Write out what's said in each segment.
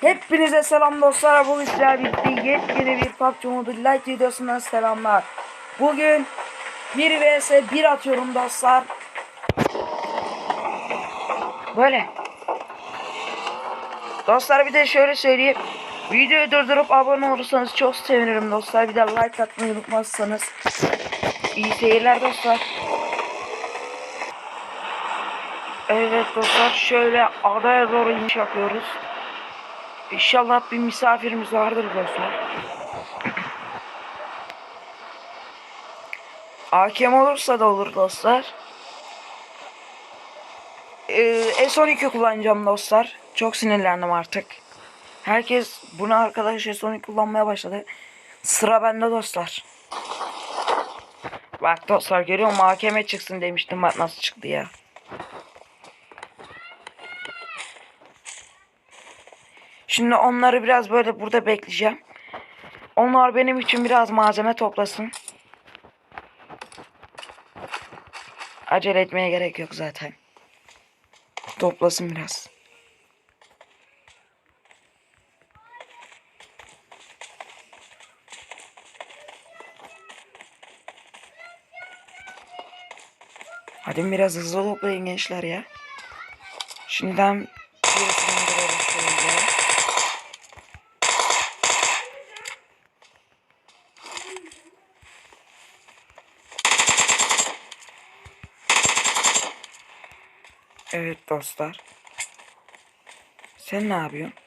Hepinize selam dostlar. Bugün sizlerle birlikte yepyeni bir PUBG Mobile Lite videosundan selamlar. Bugün 1 vs 1 atıyorum dostlar. Böyle. Dostlar bir de şöyle söyleyeyim. Videoyu durdurup abone olursanız çok sevinirim dostlar. Bir de like atmayı unutmazsanız. İyi seyirler dostlar. Evet dostlar şöyle adaya doğru iniş yapıyoruz. İnşallah bir misafirimiz vardır dostlar. AKM olursa da olur dostlar. Ee, S12 kullanacağım dostlar. Çok sinirlendim artık. Herkes bunu arkadaş S12 kullanmaya başladı. Sıra bende dostlar. Bak dostlar görüyor musun? AKM çıksın demiştim. Bak nasıl çıktı ya. Şimdi onları biraz böyle burada bekleyeceğim. Onlar benim için biraz malzeme toplasın. Acele etmeye gerek yok zaten. Toplasın biraz. Hadi biraz hızlı toplayın gençler ya. Şimdiden Evet dostlar. Sen ne yapıyorsun?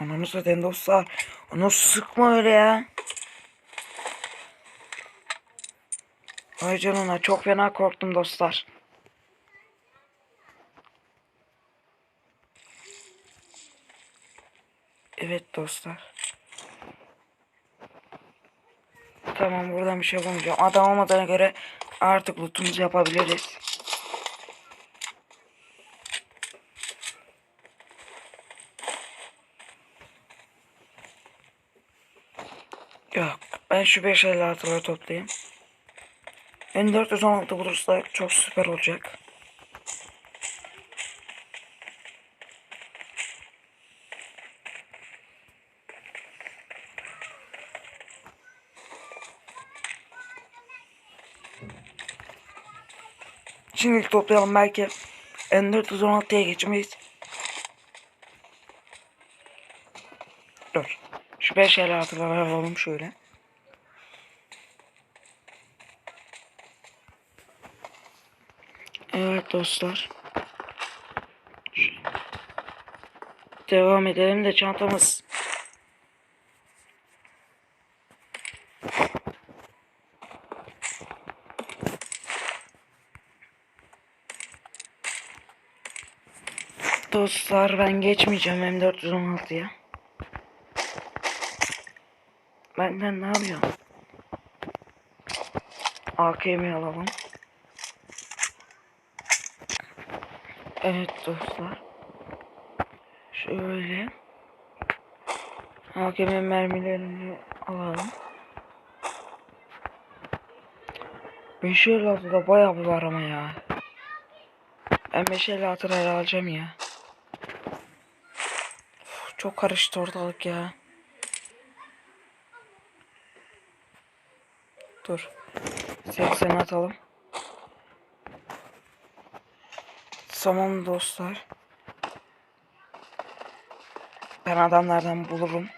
Ananı satayım dostlar. Onu sıkma öyle ya. Ay canına çok fena korktum dostlar. Evet dostlar. Tamam buradan bir şey yapamayacağım. Adam olmadığına göre artık lootumuzu yapabiliriz. Yok. Ben şu 5 56'ları toplayayım. N416 bulursak çok süper olacak. Şimdilik toplayalım belki N416'ya geçmeyiz. Dur. Şu 5 56'ları alalım şöyle. Evet dostlar. Devam edelim de çantamız. Dostlar ben geçmeyeceğim M416'ya. Benden ne yapıyor? AKM'yi alalım. Evet dostlar. Şöyle. AKM mermilerini alalım. 556'da bayağı bir var ama ya. Ben 556'ları alacağım ya. Uf, çok karıştı ortalık ya. Dur. 80 atalım. Tamam dostlar. Ben adamlardan bulurum.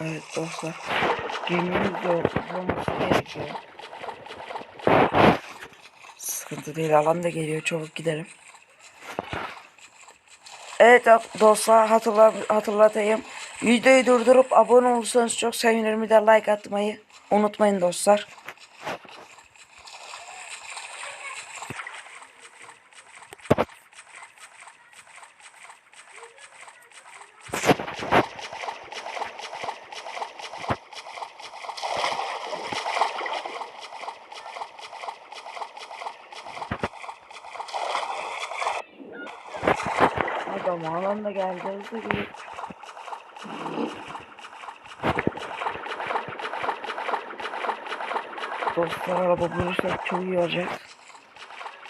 Evet dostlar. Gemimiz de olması gerekiyor. Sıkıntı değil. Alan da geliyor. Çabuk gidelim. Evet dostlar hatırla, hatırlatayım. Videoyu durdurup abone olursanız çok sevinirim. Bir de like atmayı unutmayın dostlar. Adam alanda geldi hızlı gidiyor. Dostlar araba bulursak çok iyi olacak.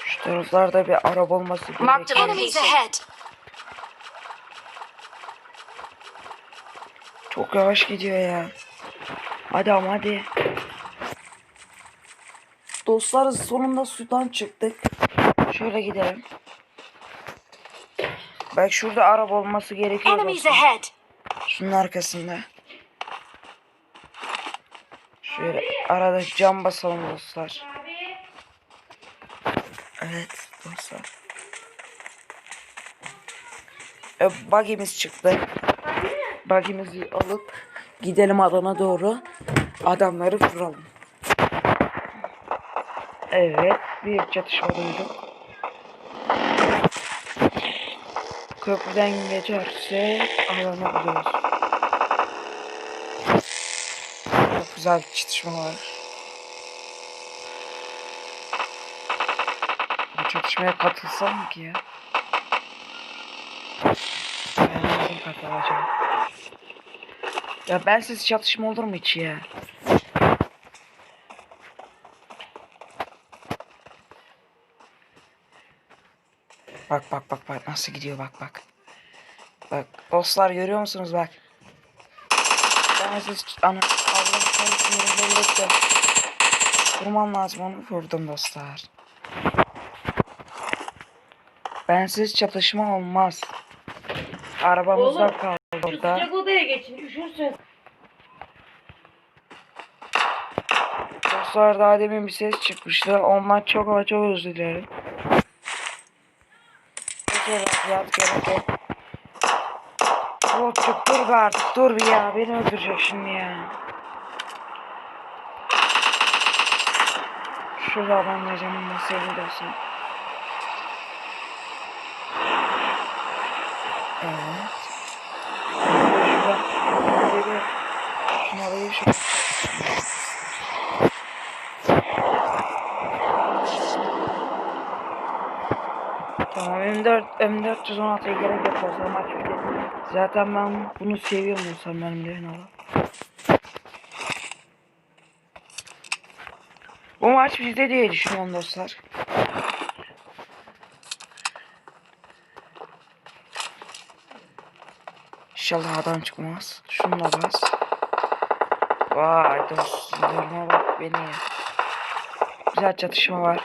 Şu taraflarda bir araba olması gerekiyor. Çok yavaş gidiyor ya. Hadi ama hadi. Dostlar sonunda sudan çıktık. Şöyle gidelim. Bak şurada araba olması gerekiyor. Enemies ahead. Şunun arkasında. Şöyle arada cam basalım dostlar. Evet dostlar. E, buggy'miz çıktı. Buggy'mizi alıp gidelim adana doğru. Adamları vuralım. Evet bir çatışma duyduk. Köprüden geçerse alana buluyoruz. Çok güzel bir çatışma var. Bu çatışmaya katılsam mı ki ya? Ben nasıl katılacağım? Ya bensiz çatışma olur mu hiç ya? Bak bak bak bak nasıl gidiyor bak bak. Bak dostlar görüyor musunuz bak. Bensiz ana Vurmam lazım onu vurdum dostlar. Bensiz çatışma olmaz. Arabamızda Oğlum, kaldı orada. sıcak odaya geçin. Üşürsün. Dostlar daha demin bir ses çıkmıştı. Ondan çok ama çok özür dilerim. Yat gerek yok. Botçuk dur be artık dur bir ya beni öldürecek şimdi ya. Şurada adamla canımla seviyorsun. Evet. Şurada. Şunu alayım şurada. Tamam M4 M416'ya gerek yok o zaman zaten ben bunu seviyorum olsam benim de al. Bu maç bizde diye düşünüyorum dostlar. İnşallah adam çıkmaz. Şunu bas. Vay dostlarıma bak beni. Güzel çatışma var.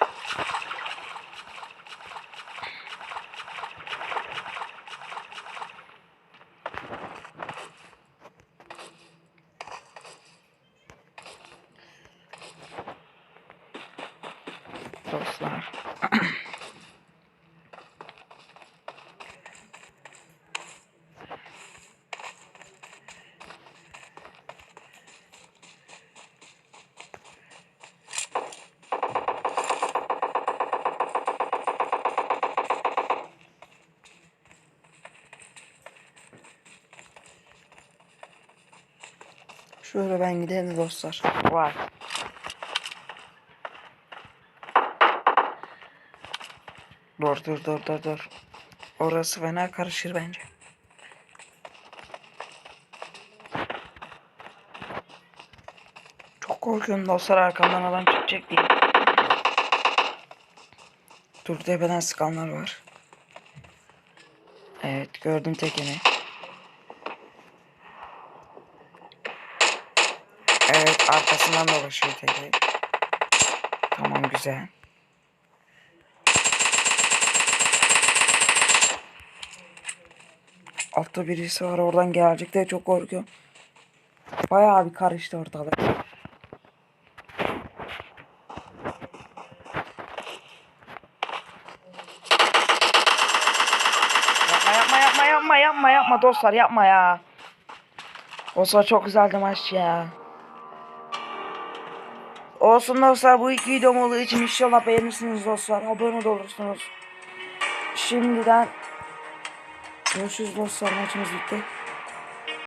dostlar. Şöyle ben gidelim dostlar. Var. Dur dur dur dur dur. Orası fena karışır bence. Çok korkuyorum dostlar arkamdan adam çıkacak diye. Dur tepeden sıkanlar var. Evet gördüm tekini. Arkasından dolaşıyor teki. Tamam güzel. Altta birisi var oradan gelecek de çok korkuyorum. Bayağı bir karıştı ortalık. Yapma yapma yapma yapma yapma yapma dostlar yapma ya. Olsa çok güzeldi maç ya. Olsun dostlar bu iki videom olduğu için inşallah beğenirsiniz dostlar. Abone de olursunuz. Şimdiden Görüşürüz dostlar maçımız bitti.